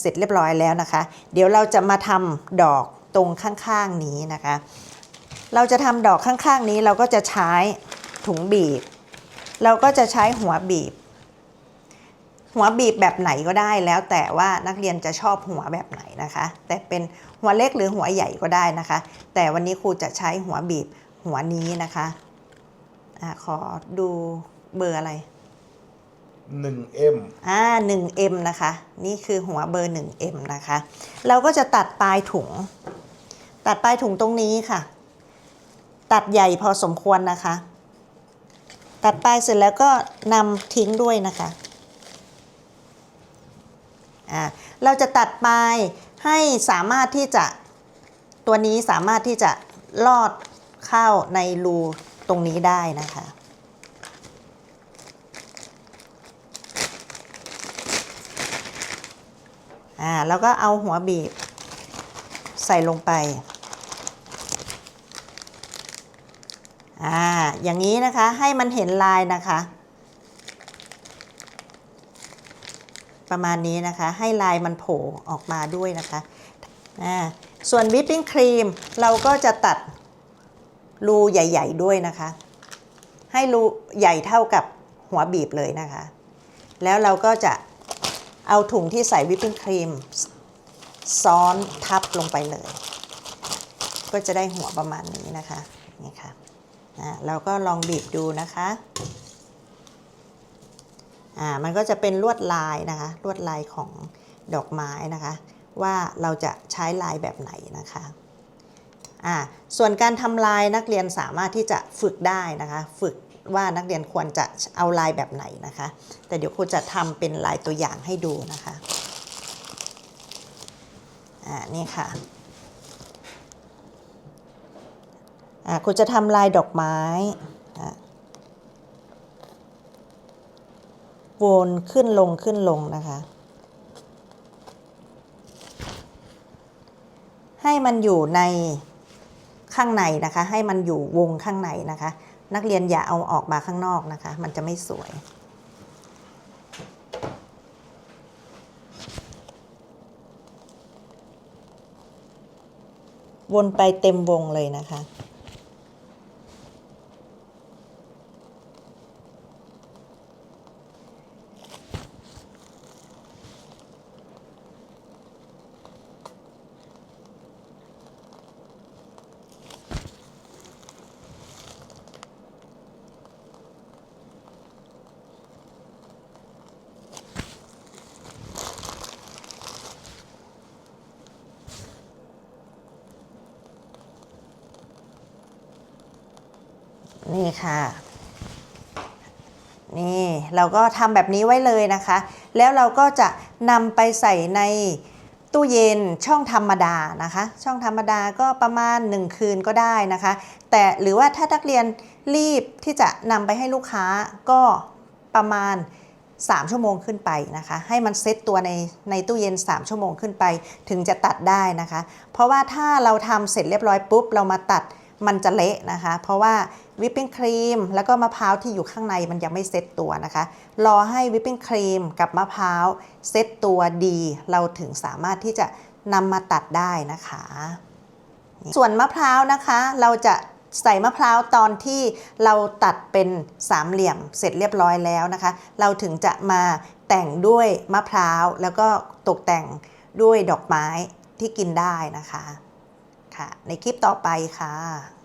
เสร็จเรียบร้อยแล้วนะคะ เดี๋ยวเราจะมาทำดอกตรงข้างๆนี้นะคะ เราจะทำดอกข้างๆนี้เราก็จะใช้ถุงบีบ เราก็จะใช้หัวบีบ หัวบีบแบบไหนก็ได้แล้วแต่ว่านักเรียนจะชอบหัวแบบไหนนะคะ แต่เป็นหัวเล็กหรือหัวใหญ่ก็ได้นะคะ แต่วันนี้ครูจะใช้หัวบีบหัวนี้นะคะอะขอดูเบอร์อะไร 1M อ่า 1M นะคะ นี่คือหัวเบอร์ 1M นะคะ เราก็จะตัดปลายถุง ตัดปลายถุงตรงนี้ค่ะ ตัดใหญ่พอสมควรนะคะ ตัดปลายเสร็จแล้วก็นำทิ้งด้วยนะคะอ่าเราจะตัดปลายให้สามารถที่จะตัวนี้สามารถที่จะลอดเข้าในรูตรงนี้ได้นะคะ อ่าแล้วก็เอาหัวบีบใส่ลงไป อ่า อย่างนี้นะคะ ให้มันเห็นลายนะคะ ประมาณนี้นะคะ ให้ลายมันโผล่ออกมาด้วยนะคะ อ่า ส่วนวิปปิ้งครีมเราก็จะตัดรูใหญ่ ๆ ด้วยนะคะ ให้รูใหญ่เท่ากับหัวบีบเลยนะคะ แล้วเราก็จะ เอาถุงที่ใส่วิปปิ้งครีม ซ้อนทับลงไปเลย ก็จะได้หัวประมาณนี้นะคะนี่ค่ะอ่าเราก็ลองบีบดูนะคะอ่ามันก็จะเป็นลวดลายนะคะลวดลายของดอกไม้นะคะ ว่าเราจะใช้ลายแบบไหนนะคะอ่าส่วนการทำลายนักเรียนสามารถที่จะฝึกได้นะคะ ฝึก ว่านักเรียนควรจะเอาลายแบบไหนนะคะ แต่เดี๋ยวครูจะทำเป็นลายตัวอย่างให้ดูนะคะอ่านี่ค่ะอ่าครูจะทำลายดอกไม้วนขึ้นลงขึ้นลงนะคะ ให้มันอยู่ในข้างในนะคะ ให้มันอยู่วงข้างในนะคะ นักเรียนอย่าเอาออกมาข้างนอกนะคะ มันจะไม่สวย วนไปเต็มวงเลยนะคะ นี่ค่ะ นี่เราก็ทำแบบนี้ไว้เลยนะคะ แล้วเราก็จะนำไปใส่ในตู้เย็นช่องธรรมดานะคะ ช่องธรรมดาก็ประมาณ 1 คืนก็ได้นะคะ แต่หรือว่าถ้านักเรียนรีบที่จะนำไปให้ลูกค้าก็ประมาณ 3 ชั่วโมงขึ้นไปนะคะ ให้มันเซตตัวในในตู้เย็น 3 ชั่วโมงขึ้นไป ถึงจะตัดได้นะคะ เพราะว่าถ้าเราทำเสร็จเรียบร้อยปุ๊บเรามาตัด มันจะเละนะคะ เพราะว่าวิปปิ้งครีมแล้วก็มะพร้าวที่อยู่ข้างในมันยังไม่เซ็ตตัวนะคะ รอให้วิปปิ้งครีมกับมะพร้าวเซ็ตตัวดี เราถึงสามารถที่จะนำมาตัดได้นะคะ ส่วนมะพร้าวนะคะ เราจะใส่มะพร้าวตอนที่เราตัดเป็นสามเหลี่ยมเสร็จเรียบร้อยแล้วนะคะ เราถึงจะมาแต่งด้วยมะพร้าวแล้วก็ตกแต่งด้วยดอกไม้ที่กินได้นะคะ ค่ะ ในคลิปต่อไปค่ะ